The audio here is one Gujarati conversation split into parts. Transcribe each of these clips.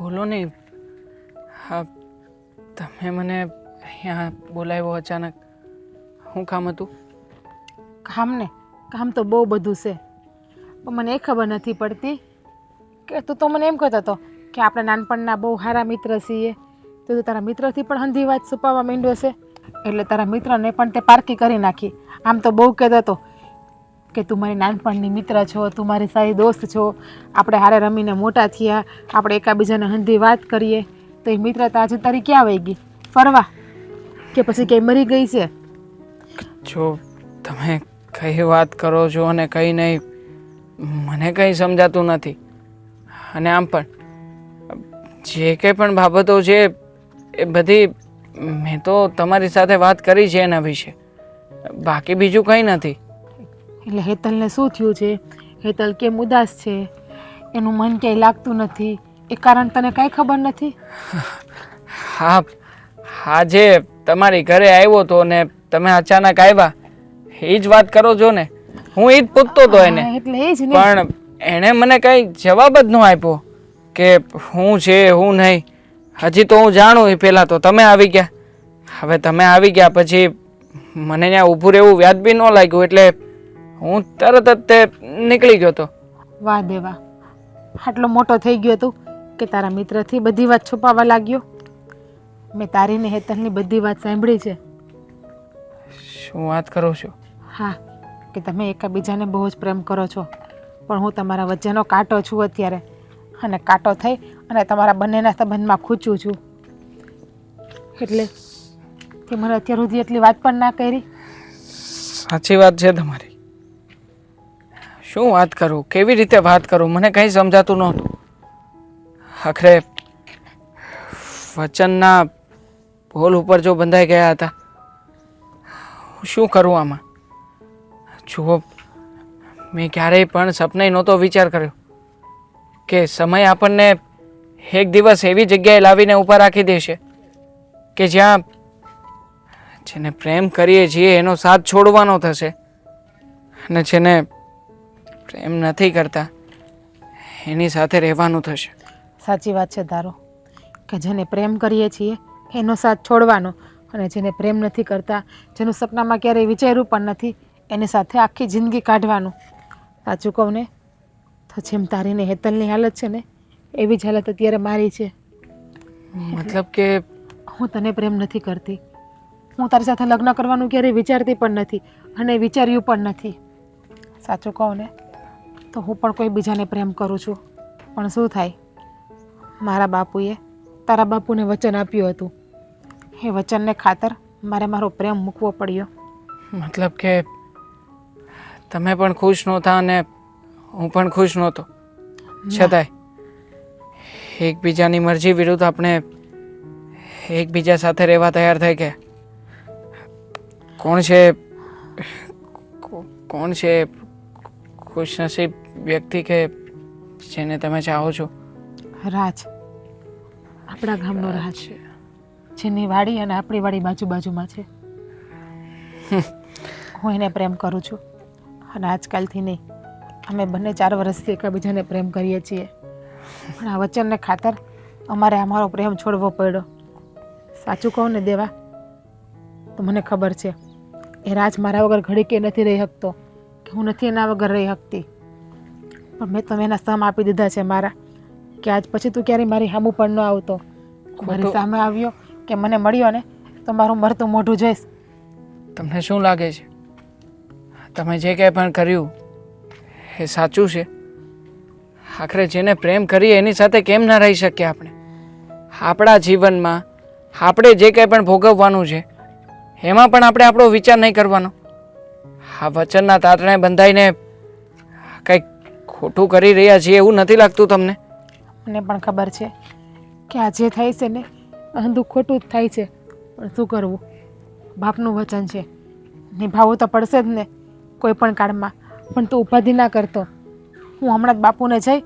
બોલો નહીં હા, તમે મને અહીંયા બોલાવ્યો અચાનક. શું કામ હતું? કામ ને? કામ તો બહુ બધું છે. પણ મને એ ખબર નથી પડતી કે તું તો મને એમ કહેતો હતો કે આપણે નાનપણના બહુ સારા મિત્ર છીએ. તો તું તારા મિત્રથી પણ હંધી વાત છુપાવવા માંડ્યો છે. એટલે તારા મિત્રને પણ તે પારકી કરી નાખી. આમ તો બહુ કહેતો હતો કે તું મારી નાનપણની મિત્ર છો, તું મારી સારી દોસ્ત છો, આપણે હારે રમીને મોટા થયા, આપણે એકાબીજાને હંધી વાત કરીએ, તો એ મિત્રતા આજે તારી ક્યાં વહી ગઈ? ફરવા? કે પછી ક્યાંય મરી ગઈ છે? જો, તમે કઈ વાત કરો છો અને કઈ નહીં, મને કંઈ સમજાતું નથી. અને આમ પણ, જે કંઈ પણ બાબતો છે, એ બધી મેં તો તમારી સાથે વાત કરી છે એના વિશે. બાકી બીજું કંઈ નથી. એટલે હેતલને શું થયું છે? હેતલ કેમ ઉદાસ છે? એનું મન ક્યાંય લાગતું નથી. એ કારણ તને કાંઈ ખબર નથી? હા હા જે તમારી ઘરે આવ્યો તો ને તમે અચાનક આવ્યા એ જ વાત કરો છો ને? હું એ જ પૂછતો હતો એને. એટલે એ જ પણ એણે મને કાંઈ જવાબ જ ન આપ્યો કે હું છે હું નહીં. હજી તો હું જાણું એ પહેલાં તો તમે આવી ગયા. હવે તમે આવી ગયા પછી મને ત્યાં ઊભું રહેવું વ્યાજબી ન લાગ્યું એટલે હું તરત જ તે નીકળી ગયો હતો. વાહ દેવા. આટલો મોટો થઈ ગયો તું કે તારા મિત્રથી બધી વાત છુપાવવા લાગ્યો. મેં તારી ને હેતલની બધી વાત સાંભળી છે. શું વાત કરો છો? હા કે તમે એકબીજાને બહુ જ પ્રેમ કરો છો. પણ હું તમારા વચ્ચેનો કાંટો છું અત્યારે. અને કાંટો થઈ અને તમારા બંનેના સંબંધમાં ખૂચું છું. એટલે કે મને અત્યાર સુધી એટલી વાત પણ ના કરી. સાચી વાત છે તમારી. શું વાત કરું? કેવી રીતે વાત કરું? મને કંઈ સમજાતું નહોતું. આખરે વચનના ભોલ ઉપર જો બંધાઈ ગયા હતા શું કરું આમાં? જુઓ, મેં ક્યારેય પણ સપને નહોતો વિચાર કર્યો કે સમય આપણને એક દિવસ એવી જગ્યાએ લાવીને ઊભા રાખી દેશે કે જ્યાં જેને પ્રેમ કરીએ છીએ એનો સાથ છોડવાનો થશે અને જેને પ્રેમ નથી કરતા. એની સાથે રહેવાનું થશે. સાચી વાત છે તારો. કે જેને પ્રેમ કરીએ છીએ એનો સાથ છોડવાનો. અને જેને પ્રેમ નથી કરતા જેનું સપનામાં ક્યારેય વિચાર્યું પણ નથી એની સાથે આખી જિંદગી કાઢવાનું. સાચું કહું ને તો જેમ તારીને હેતલની હાલત છે ને એવી જ હાલત અત્યારે મારી છે. મતલબ કે હું તને પ્રેમ નથી કરતી. હું તારી સાથે લગ્ન કરવાનું ક્યારેય વિચારતી પણ નથી અને વિચાર્યું પણ નથી. સાચું કહું ને તો હું પણ કોઈ બીજાને પ્રેમ કરું છું. પણ શું થાય? મારા બાપુએ તારા બાપુને વચન આપ્યું હતું. એ વચનને ખાતર મારે મારો પ્રેમ મૂકવો પડ્યો. મતલબ કે તમે પણ ખુશ નહોતા અને હું પણ ખુશ નહોતો. છતાંય એકબીજાની મરજી વિરુદ્ધ આપણે એકબીજા સાથે રહેવા તૈયાર થઈ ગયા. કોણ છે? કોણ છે? ખુશનસીબ વ્યક્તિ કે જેને તમે ચાહો છો? રાજ. આપણા ગામનો રાજ. છે જેની વાડી અને આપણી વાડી બાજુ બાજુમાં છે. હું એને પ્રેમ કરું છું. અને આજકાલથી નહીં. અમે બંને ચાર વર્ષથી એકબીજાને પ્રેમ કરીએ છીએ. પણ આ વચનને ખાતર અમારે અમારો પ્રેમ છોડવો પડ્યો. સાચું કહું ને દેવા? તો મને ખબર છે એ રાજ મારા વગર ઘડીકે નથી રહી શકતો. હું નથી એના વગર રહી શકતી. પણ મેં તમે એના સમ આપી દીધા છે મારા કે આજ પછી તું ક્યારેય મારી સામું પણ ન આવતો. મારી સામે આવ્યો કે મને મળ્યો ને તો મારું મરતું મોઢું જોઈશ. તમને શું લાગે છે? તમે જે કંઈ પણ કર્યું એ સાચું છે? આખરે જેને પ્રેમ કરીએ એની સાથે કેમ ના રહી શકીએ આપણે? આપણા જીવનમાં આપણે જે કંઈ પણ ભોગવવાનું છે એમાં પણ આપણે આપણો વિચાર નહીં કરવાનો. આ વચનના તાતણે બંધાઈને કંઈક ખોટું કરી રહ્યા છીએ એવું નથી લાગતું તમને? મને પણ ખબર છે કે આ જે થાય છે ને અંધું ખોટું જ થાય છે. પણ શું કરવું? બાપનું વચન છે. નિભાવવું તો પડશે જ ને, કોઈ પણ કાળમાં. પણ તું ઉપાધિ ના કરતો. હું હમણાં જ બાપુને જઈ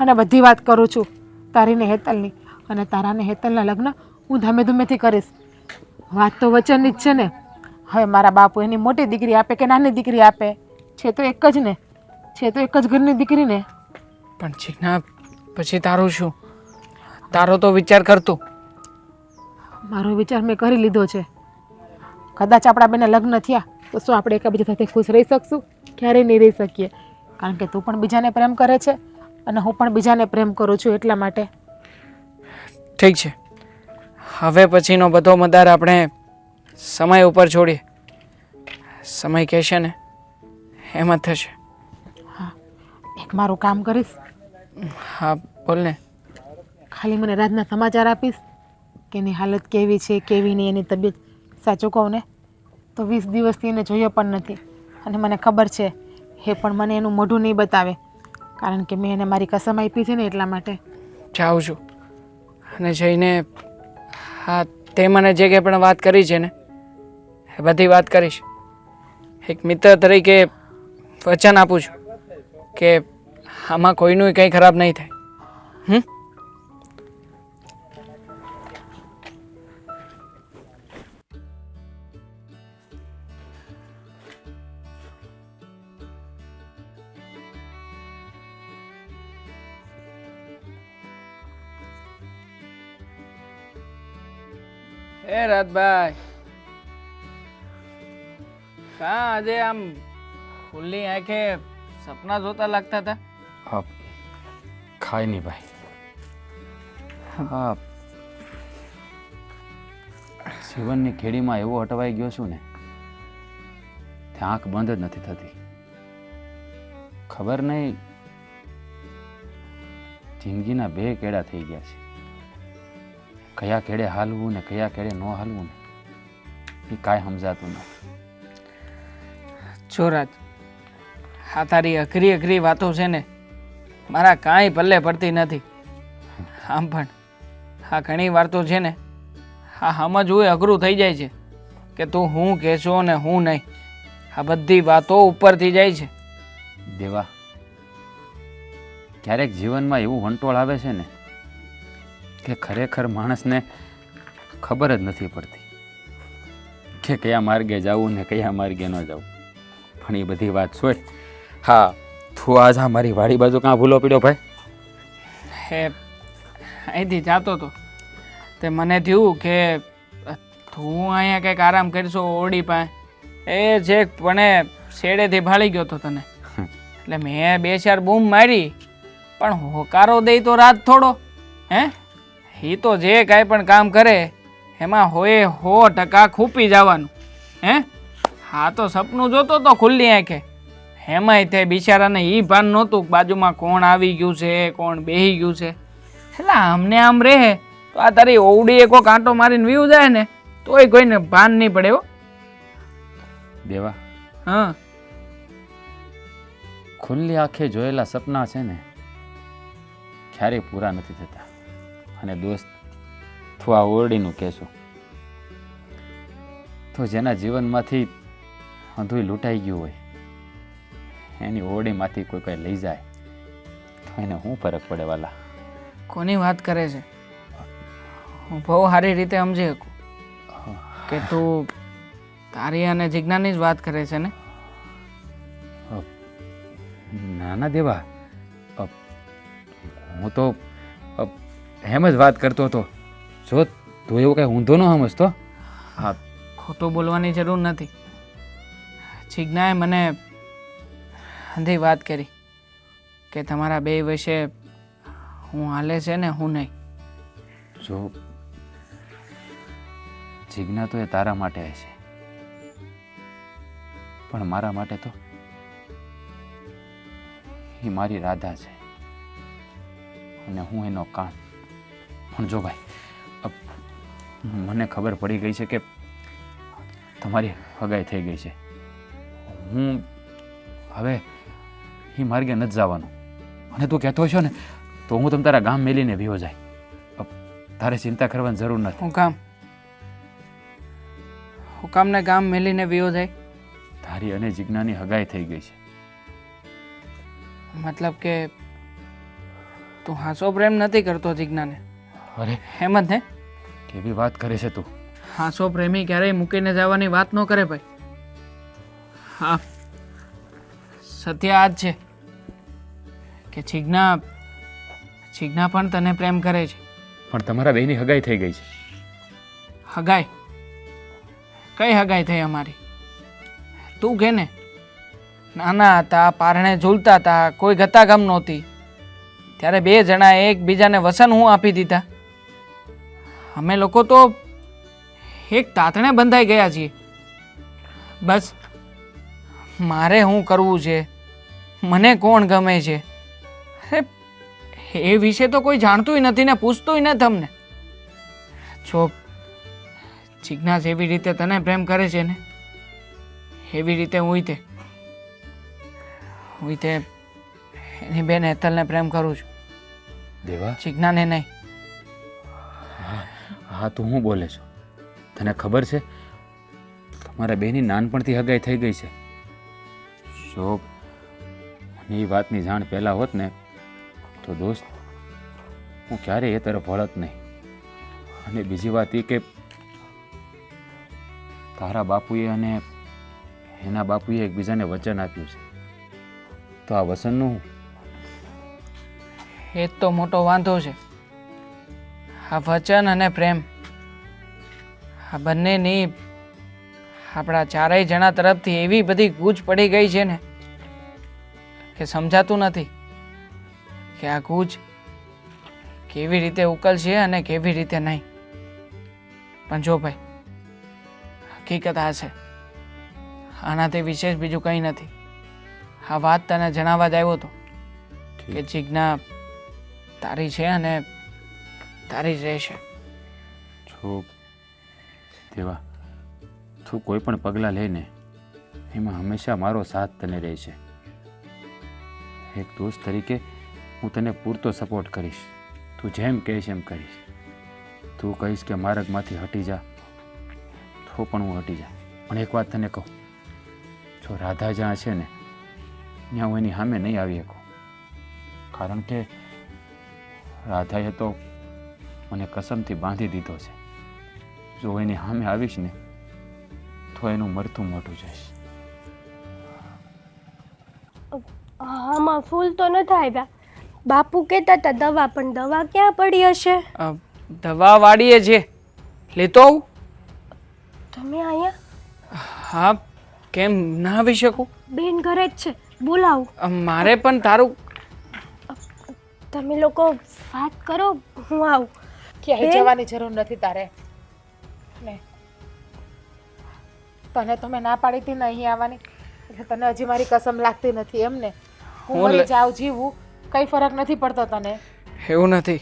અને બધી વાત કરું છું તારીને હેતલની. અને તારાને હેતલના લગ્ન હું ધમે ધૂમેથી કરીશ. વાત તો વચનની જ છે ને. હવે મારા બાપુ એની મોટી દીકરી આપે કે નાની દીકરી આપે? છે તો એક જ ને. છે તો એક જ ઘરની દીકરી ને પણ જીજ્ઞા પછી તારું શું? તારો તો વિચાર કરતો મારો વિચાર મેં કરી લીધો છે. કદાચ આપણા બેને લગ્ન થયા તો શું આપણે એકબીજા સાથે ખુશ રહી શકશું? ક્યારેય નહીં રહી શકીએ. કારણ કે તું પણ બીજાને પ્રેમ કરે છે અને હું પણ બીજાને પ્રેમ કરું છું એટલા માટે. ઠીક છે. હવે પછીનો બધો મદાર આપણે સમય ઉપર છોડીએ સમય કહેશે ને એમાં થશે. હા એક મારું કામ કરીશ. હા બોલ ને. ખાલી મને રાતના સમાચાર આપીશ કે એની હાલત કેવી છે કેવી નહીં એની તબિયત સાચું કહું ને તો વીસ દિવસથી એને જોયો પણ નથી. અને મને ખબર છે એ પણ મને એનું મોઢું નહીં બતાવે. કારણ કે મેં એને મારી કસમ આપી છે ને એટલા માટે. જાઉં છું. અને જઈને હા તે મને જે કંઈ પણ વાત કરી છે ને એ બધી વાત કરીશ. એક મિત્ર તરીકે વચન આપું છું કે આમાં કોઈનું કંઈ ખરાબ નહીં થાય. હમ? એ રાતભાઈ કા આજે આમ ખુલ્લી આંખે સપના જોતા લાગતા હતા? હા, ખાય નહીં ભાઈ. હા. જીવનની ખેડીમાં એવો અટવાઈ ગયો છું ને, ત્યાં આંખ બંધ જ નથી થતી. ખબર નહીં, જિંદગીના બે કેડા થઈ ગયા છે. કયા કેડે હાલવું ને કયા કેડે ન હાલવું ને, એ કાંઈ સમજાતું નથી. જોરાજ, આ તારી અઘરી અઘરી વાતો છે ને, મારા કાંઈ પલ્લે પડતી નથી. આમ પણ, આ ઘણી વાર તો છે ને, આ સમજવું એ અઘરું થઈ જાય છે, કે તું હું કહેશો ને હું નહીં. આ બધી વાતો ઉપરથી જાય છે. દેવા, ક્યારેક જીવનમાં એવું વંટોળ આવે છે ને, કે ખરેખર માણસને ખબર જ નથી પડતી, કે કયા માર્ગે જવું ને કયા માર્ગે ન જવું. એ બધી વાત છોડ હા તું આજ હા મારી વાડી બાજુ કાં ભૂલો પીડ્યો ભાઈ? હે અહીંથી જાતો હતો તે મને થયું કે તું અહીંયા કંઈક આરામ કરશો ઓડી પાસે. એ જે પણ શેડેથી ભાળી ગયો હતો તને. એટલે મેં બે ચાર બૂમ મારી પણ હોકારો દઈ તો રાત થોડો. હે? એ તો જે કાંઈ પણ કામ કરે એમાં હોય હો ટકા ખૂપી જવાનું. હે? હા તો સપનું જોતો તો ખુલ્લી આંખે. હેમાય તે બિચારાને એ ભાન નહોતું કે બાજુમાં કોણ આવી ગયું છે કોણ બેહી ગયું છે. એટલે આમને આમ રહે તો આ તારી ઓવડીએ કોઈ કાંટો મારીને વીવ જાય ને તોય કોઈને ભાન નહીં પડે હો. દેવા હા. ખુલ્લી આંખે જોયેલા સપના છે ને ક્યારેય પૂરા નથી થતા. અને દોસ્ત તું આ ઓરડીનું કહેશો. તો જેના જીવનમાંથી અંધુય લૂંટાઈ ગયું હોય. એની ઓરડીમાંથી કોઈ કોઈ લઈ જાય તો એને શું ફરક પડે વાલા? કોની વાત કરે છે? હું બહુ સારી રીતે સમજી શકું. કે તું તારી અને જિજ્ઞાની જ વાત કરે છે ને? ના ના દેવા હું તો એમ જ વાત કરતો હતો. જો તું એવું કાંઈ ઊંધો ન સમજતો? હા ખોટું બોલવાની જરૂર નથી. જિજ્ઞાએ મને અંધી વાત કરી કે તમારા બે વિશે હું હાલે છે ને હું નહીં. જો, જિજ્ઞા તો એ તારા માટે છે. પણ મારા માટે તો એ મારી રાધા છે. અને હું એનો કાન. પણ જો ભાઈ મને ખબર પડી ગઈ છે કે તમારી હગાઈ થઈ ગઈ છે. હું હવે એ માર્ગે નથી જવાનું. અને તું કહેતો છો ને તો હું તમ તારા ગામ મેલીને વિયો જાય. તારે ચિંતા કરવાની જરૂર નથી. હું કામ હું કામને ગામ મેલીને વિયો જાય? તારી અને જિજ્ઞાની હગાઈ થઈ ગઈ છે. મતલબ કે તું હાસો પ્રેમ નથી કરતો જિજ્ઞાને? અરે. હેમંત ને કેવી વાત કરે છે તું? હાસો પ્રેમી ક્યારેય મૂકીને જવાની વાત ન કરે ભાઈ. હા. સત્ય આ જ છે કે જિજ્ઞા જિજ્ઞા પણ તને પ્રેમ કરે છે. પણ તમારા બેની હગાઈ થઈ ગઈ છે. હગાઈ? કઈ હગાઈ થઈ અમારી? તું કે ને નાના હતા પારણે ઝૂલતા હતા કોઈ ગતાગમ નહોતી. ત્યારે બે જણા એકબીજાને વસન હું આપી દીધા. અમે લોકો તો એક તાતણે બંધાઈ ગયા છીએ. બસ મારે શું કરવું છે? મને કોણ ગમે છે? અરે, એ વિશે તો કોઈ જાણતુંય નથી ને પૂછતુંય ન તમને. જો જિજ્ઞાસ એવી રીતે તને પ્રેમ કરે છે ને એવી રીતે હું તે હું તે એની બેન હેતલને પ્રેમ કરું છું. દેવા? જિજ્ઞાને નહીં. હા તું હું બોલે છો? તને ખબર છે? તમારા બેની નાનપણથી હગાઈ થઈ ગઈ છે. જો એ વાતની જાણ પહેલાં હોત ને, તો દોસ્ત, હું ક્યારેય એ તરફ વળત નહીં. અને બીજી વાત એ કે, તારા બાપુએ અને એના બાપુએ એકબીજાને વચન આપ્યું છે. તો આ વસનનું એ તો મોટો વાંધો છે. આ વચન અને પ્રેમ, આ બંનેની આપણા ચારેય જણા તરફથી એવી બધી ગૂંચ પડી ગઈ છે ને કે સમજાતું નથી કે આ ગૂંચ કેવી રીતે ઉકલશે અને કેવી રીતે નહીં. પણ જો ભાઈ હકીકત આ છે. આનાથી વિશેષ બીજું કંઈ નથી. આ વાત તને જણાવવા જ આવ્યો હતો કે જિજ્ઞા તારી છે અને તારી જ રહેશે. જો દેવા. તું કોઈ પણ પગલાં લઈને એમાં હંમેશા મારો સાથ તને રહેશે એક દોસ્ત તરીકે હું તને પૂરતો સપોર્ટ કરીશ. તું જેમ કહીશ એમ કરીશ. તું કહીશ કે માર્ગમાંથી હટી જા, તો પણ હું હટી જા પણ એક વાત તને કહું, જો રાધા જ્યાં છે ને, ત્યાં હું એની સામે નહીં આવી શકું. કારણ કે રાધાએ તો મને કસમથી બાંધી દીધો છે. જો એની સામે આવીશ ને તો એનું મરતું મોટું જઈશ. આમાં ફૂલ તો નથી આવ્યા. બાપુ કહેતા હતા દવા પણ દવા ક્યાં પડી હશે? અ, દવા વાળીએ છે લેતો આવું. તમે અહીંયા? હા કેમ ના આવી શકું? બેન ઘરે જ છે. બોલાવો. અ, મારે પણ તારું તમે લોકો વાત કરો હું આવું. ક્યાંય બેન? જવાની જરૂર નથી તારે. તને તો મેં ના પાડી હતી ને અહીં આવવાની. એટલે તને હજી મારી કસમ લાગતી નથી એમ ને? હું હું મરી જાઉં જીવું કઈ ફરક નથી પડતો તને. એવું નથી.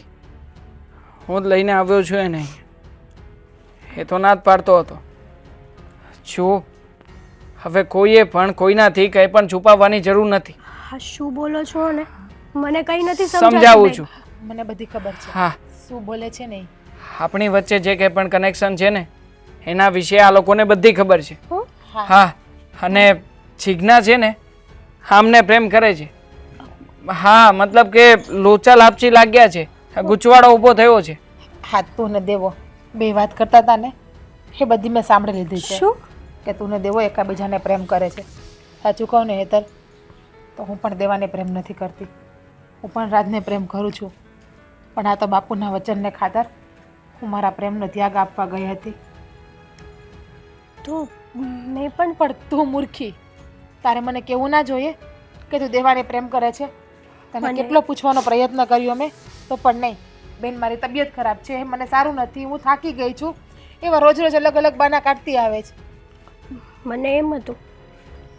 હું જ લઈને આવ્યો છું એને એ તો ના જ પાડતો હતો. જો હવે કોઈએ પણ કોઈનાથી કંઈ પણ છુપાવવાની જરૂર નથી. હા શું બોલો છો ને મને કંઈ નથી સમજાતું સમજાવું બેન. છું. મને બધી ખબર છે. હા. શું બોલે છે ને આપણી વચ્ચે જે કંઈ પણ કનેક્શન છે ને એના વિશે આ લોકોને બધી ખબર છે. હા? અને જીજ્ઞા છે ને આમને પ્રેમ કરે છે. હા મતલબ કે લોચા લાપચી લાગ્યા છે. ગુચવાડો ઊભો થયો છે. હાથ તું ને દેવો બે વાત કરતા હતા ને એ બધી મેં સાંભળી લીધી છે. શું? કે તું ને દેવો એકાબીજાને પ્રેમ કરે છે. સાચું કહું ને હેતર તો હું પણ દેવાને પ્રેમ નથી કરતી. હું પણ રાજને પ્રેમ કરું છું. પણ આ તો બાપુના વચનને ખાતર હું મારા પ્રેમનો ત્યાગ આપવા ગઈ હતી. તો મેં પણ પણ તું મૂર્ખી. તારે મને કેવું ના જોઈએ કે તું દેવાને પ્રેમ કરે છે? તને કેટલો પૂછવાનો પ્રયત્ન કર્યો મેં? તો પણ નહીં. બેન મારી તબિયત ખરાબ છે મને સારું નથી હું થાકી ગઈ છું. એવા રોજ રોજ અલગ અલગ બાના કાઢતી આવે છે. મને એમ હતું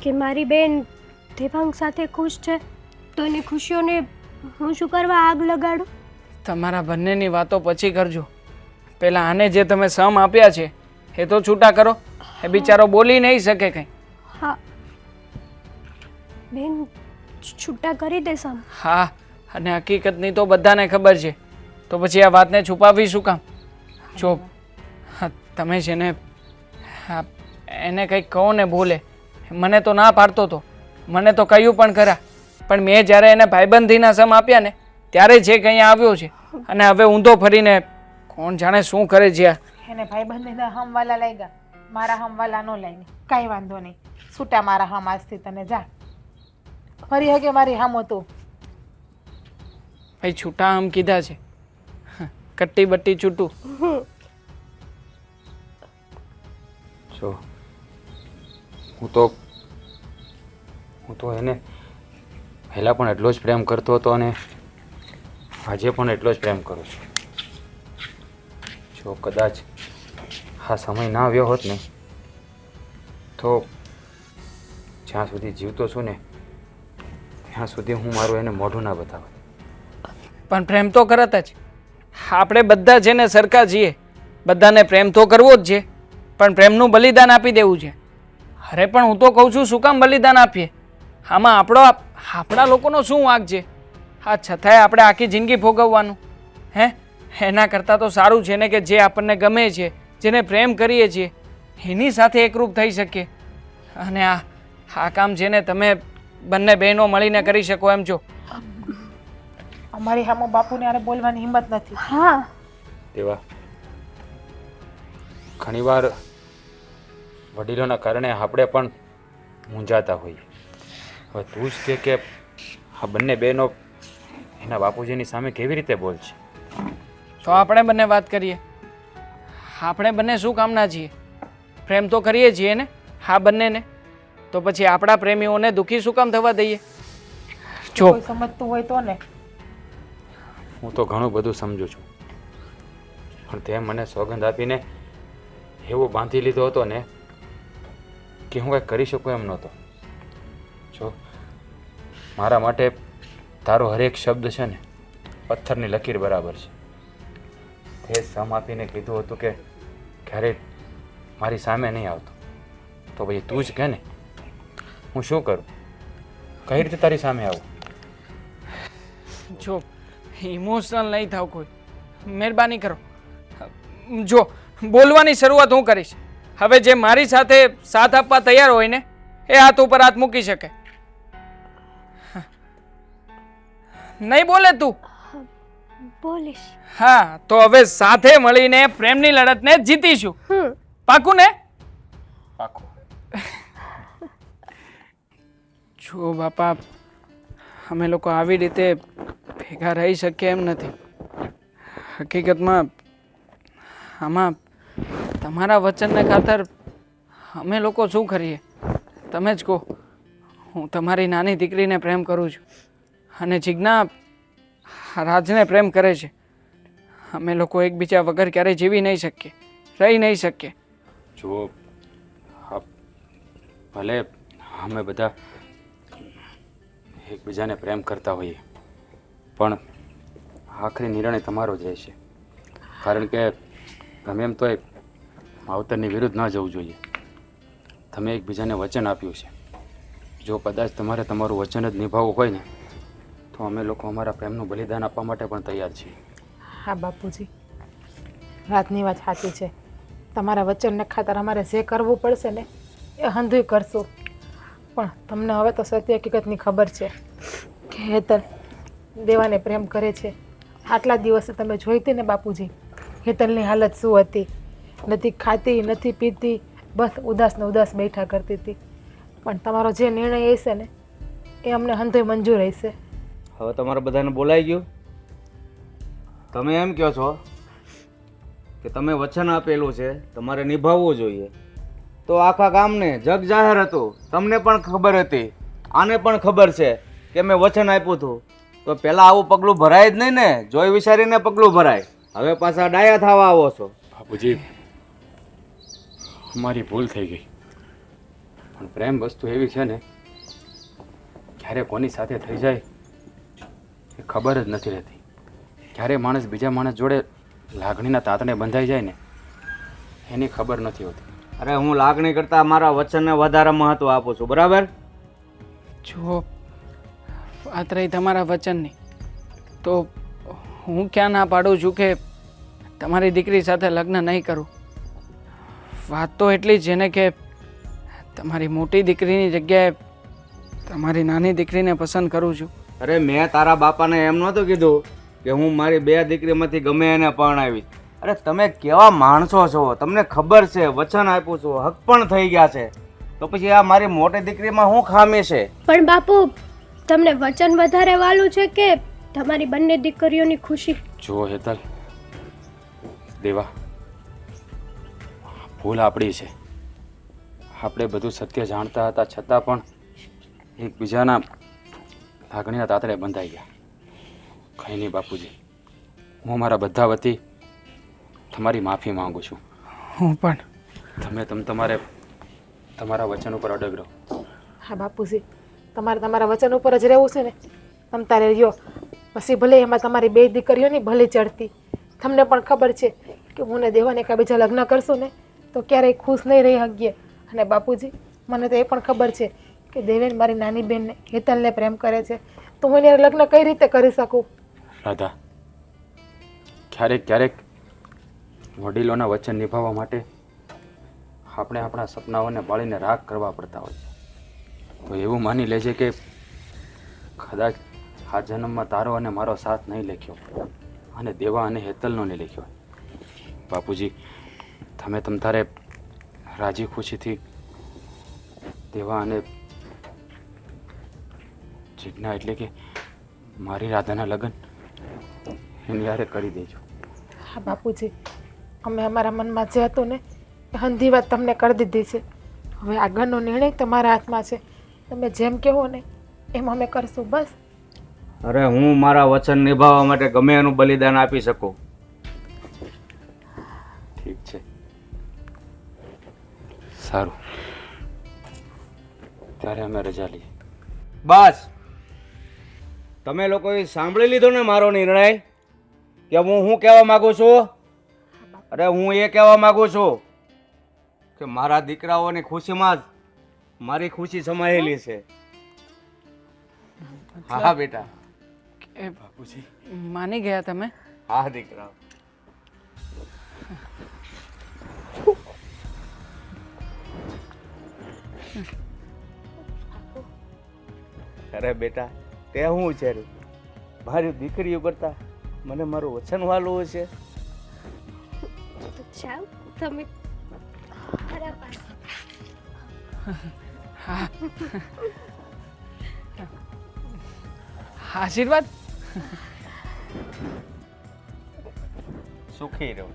કે મારી બેન દેવાંગ સાથે ખુશ છે તો એની ખુશીઓને હું શું કરવા આગ લગાડું? તમારા બંનેની વાતો પછી કરજો. પહેલાં આને જે તમે સમ આપ્યા છે એ તો છૂટા કરો. એ બિચારો બોલી નહીં શકે કંઈ. હા. બેન છૂટા કરી દે સમ. હા અને હકીકતની તો બધાને ખબર છે. તો પછી આ વાતને છુપાવી શું કામ? જો હા, તમે છે ને હા એને કંઈક કહો ને બોલે. મને તો ના પાડતો હતો મને તો કહ્યું પણ ખરા. પણ મેં જ્યારે એને ભાઈબંધીના સમ આપ્યા ને ત્યારે જે કંઈ આવ્યો છે. અને હવે ઊંધો ફરીને કોણ જાણે શું કરે છે એને ભાઈબંધીના હમવાલા લાગ્યા. મારા હમવાલા નો લઈને. કાંઈ વાંધો નહીં. છૂટા મારા હમ આજથી તને જા. ફરી હગે મારી હમ હતું. ભાઈ છૂટા આમ કીધા છે. કટ્ટી બટ્ટી છૂટું. જો હું તો હું તો એને પહેલાં પણ એટલો જ પ્રેમ કરતો હતો અને આજે પણ એટલો જ પ્રેમ કરું છું. જો કદાચ આ સમય ના આવ્યો હોત ને, તો જ્યાં સુધી જીવતો છું ને, ત્યાં સુધી હું મારું એને મોઢું ના બતાવત. પણ પ્રેમ તો કરત જ. આપણે બધા છે ને સરખા છીએ, બધાને પ્રેમ તો કરવો જ છે, પણ પ્રેમનું બલિદાન આપી દેવું છે. અરે, પણ હું તો કહું છું, શું કામ બલિદાન આપીએ? આમાં આપણો આપણા લોકોનો શું વાંક છે? હા છતાંય આપણે આખી જિંદગી ભોગવવાનું. હે? એના કરતાં તો સારું છે ને કે જે આપણને ગમે છે જેને પ્રેમ કરીએ છીએ એની સાથે એકરૂપ થઈ શકીએ. અને આ આ કામ છે ને તમે બંને બહેનો મળીને કરી શકો એમ છો અમારી હામો બાપુને આરે બોલવાની હિંમત નથી. હા. તેવા ઘણીવાર વડીલોના કારણે આપણે પણ મૂંઝાતા હોઈએ. હવે તું જ કે કે આ બંને બહેનો એના બાપુજીની સામે કેવી રીતે બોલશે? તો આપણે બંને વાત કરીએ. આપણે બંને શું કામના છીએ? પ્રેમ તો કરીએ છીએ ને? હા બંનેને? તો પછી આપણા પ્રેમીઓને દુઃખી શું કામ થવા દઈએ? જો. સમજતું હોય તો ને. હું તો ઘણું બધું સમજુ છું. પણ તે મને સોગંદ આપીને એવો બાંધી લીધો હતો ને કે હું કંઈ કરી શકું એમ નહોતો. જો મારા માટે તારો હરેક શબ્દ છે ને પથ્થરની લકીર બરાબર છે. તે સમ આપીને કીધું હતું કે ક્યારેય મારી સામે નહીં આવતો. તો પછી તું જ કે ને, હું શું કરું? કઈ રીતે તારી સામે આવું? જો ઇમોશનલ નહીં થાવ કોઈ. મહેરબાની કરો. જો, બોલવાની શરૂઆત હું કરીશ. હવે જે મારી સાથે સાથ આપવા તૈયાર હોય ને, એ હાથ ઉપર હાથ મૂકી શકે. નહીં બોલે તું. બોલીશ. હા તો હવે સાથે મળીને પ્રેમની લડતને જીતીશું. પાકું ને પાકું. જો બાપા અમે લોકો આવી રીતે ભેગા રહી શકીએ એમ નથી. હકીકતમાં આમાં તમારા વચનને ખાતર અમે લોકો શું કરીએ? તમે જ કહો. હું તમારી નાની દીકરીને પ્રેમ કરું છું. અને જિજ્ઞા રાજને પ્રેમ કરે છે. અમે લોકો એકબીજા વગર ક્યારેય જીવી નહીં શકીએ, રહી નહીં શકીએ. જુઓ ભલે અમે બધા એકબીજાને પ્રેમ કરતા હોઈએ, પણ આખરી નિર્ણય તમારો જ રહેશે. કારણ કે ગમે એમ તોય માવતરની વિરુદ્ધ ન જવું જોઈએ. તમે એકબીજાને વચન આપ્યું છે. જો કદાચ તમારે તમારું વચન જ નિભાવવું હોય ને તો અમે લોકો અમારા પ્રેમનું બલિદાન આપવા માટે પણ તૈયાર છીએ. હા, બાપુજી. રાતની વાત સાચી છે. તમારા વચનને ખાતર અમારે જે કરવું પડશે ને, એ હંધુય કરશું. પણ તમને હવે તો સત્ય હકીકતની ખબર છે કે હેતલ દેવાને પ્રેમ કરે છે. આટલા દિવસે તમે જોઈ હતી ને, બાપુજી? હેતલની હાલત શું હતી? નથી ખાતી, નથી પીતી, બસ ઉદાસ ને ઉદાસ બેઠા કરતી હતી. પણ તમારો જે નિર્ણય હશે ને, એ અમને હંધુય મંજૂર હશે. હવે તમારે બધાને બોલાઈ ગયું. તમે એમ કહો છો કે તમે વચન આપેલું છે, તમારે નિભાવવું જોઈએ. તો આખા ગામને જગ જાહેર હતું. તમને પણ ખબર હતી. આને પણ ખબર છે કે મેં વચન આપ્યું હતું. તો પહેલાં આવું પગલું ભરાય જ નહીં ને. જોઈ વિચારીને પગલું ભરાય. હવે પાછા ડાયા થવા આવો છો. બાપુજી, અમારી ભૂલ થઈ ગઈ. પણ પ્રેમ વસ્તુ એવી છે ને, ક્યારે કોની સાથે થઈ જાય એ ખબર જ નથી રહેતી. ક્યારે માણસ બીજા માણસ જોડે લાગણીના તાતણે બંધાઈ જાય ને એની ખબર નથી હોતી. અરે હું લાગણી કરતાં મારા વચનને વધારે મહત્વ આપું છું બરાબર? જો વાત રહી તમારા વચનની તો હું ક્યાં ના પાડું છું કે તમારી દીકરી સાથે લગ્ન નહીં કરું? વાત તો એટલી જ છે ને કે તમારી મોટી દીકરીની જગ્યાએ તમારી નાની દીકરીને પસંદ કરું છું. અરે મેં તારા બાપાને એમ નહોતું કીધું કે હું મારી બે દીકરીમાંથી ગમે એને પરણાવીશ. અરે તમે કેવા માણસો છો? તમને ખબર છે વચન આપ્યું છું હક પણ થઈ ગયા છે. તો પછી આ મારી મોટી દીકરીમાં શું ખામી છે? પણ બાપુ તમને વચન વધારે વાલું છે કે તમારી બંને દીકરીઓની ખુશી? જુઓ હેતલ દેવા ભૂલ આપણી છે. આપણે બધું સત્ય જાણતા હતા છતાં પણ એકબીજાના લાગણીના તાતરે બંધાઈ ગયા. કંઈ નહીં બાપુજી. હું મારા બધા વતી તમારી માફી માંગુ છું. હું પણ. તમે તમ તમારે તમારા વચન ઉપર અડગ રહો. હા બાપુજી. તમારે તમારા વચન ઉપર જ રહેવું છે ને. તમ તારે રહ્યો. પછી ભલે એમાં તમારી બે દીકરીઓની ભલે ચડતી. તમને પણ ખબર છે કે હું ને દેવાને કાંઈ બીજા લગ્ન કરશું ને તો ક્યારેય ખુશ નહીં રહી શકીએ. અને બાપુજી મને તો એ પણ ખબર છે કે દેવેન મારી નાની બેનને હેતલને પ્રેમ કરે છે, તો હું એને લગ્ન કઈ રીતે કરી શકું? રાધા, ક્યારેક ક્યારેક વડીલોના વચન નિભાવવા માટે આપણે આપણા સપનાઓને બાળીને રાગ કરવા પડતા હોય તો એવું માની લેજે કે કદાચ આ જન્મમાં તારો અને મારો સાથ નહીં લખ્યો અને દેવા અને હેતલનો નહીં લખ્યો. બાપુજી, તમે તમ તારે રાજી ખુશીથી દેવા અને જીજ્ઞા એટલે કે મારી રાધાના લગ્ન એની યારે કરી દેજો. હા બાપુજી. અમે અમારા મનમાં જે હતું ને એ હંધી વાત તમને કરી દીધી છે. હવે આગળનો નિર્ણય તમારા હાથમાં છે. તમે જેમ કહો ને એમ અમે કરશું બસ. અરે હું મારા વચન નિભાવવા માટે ગમે એનું બલિદાન આપી શકું. ઠીક છે. સારું. ત્યારે અમે રજા લઈએ. બસ. તમે લોકોએ સાંભળી લીધો ને મારો નિર્ણય? કે હું શું કહેવા માગું છું? અરે હું એ કહેવા માગું છું કે મારા દીકરાઓની ખુશીમાં જ મારી ખુશી સમાયેલી છે. હા બેટા. એ બાપુજી માની ગયા તમે? હા દીકરા અરે બેટા તે હું વિચાર્યું મારી દીકરીઓ કરતા મને મારું વચન વાલું છે? તમે આશીર્વાદ. સુખી રહો.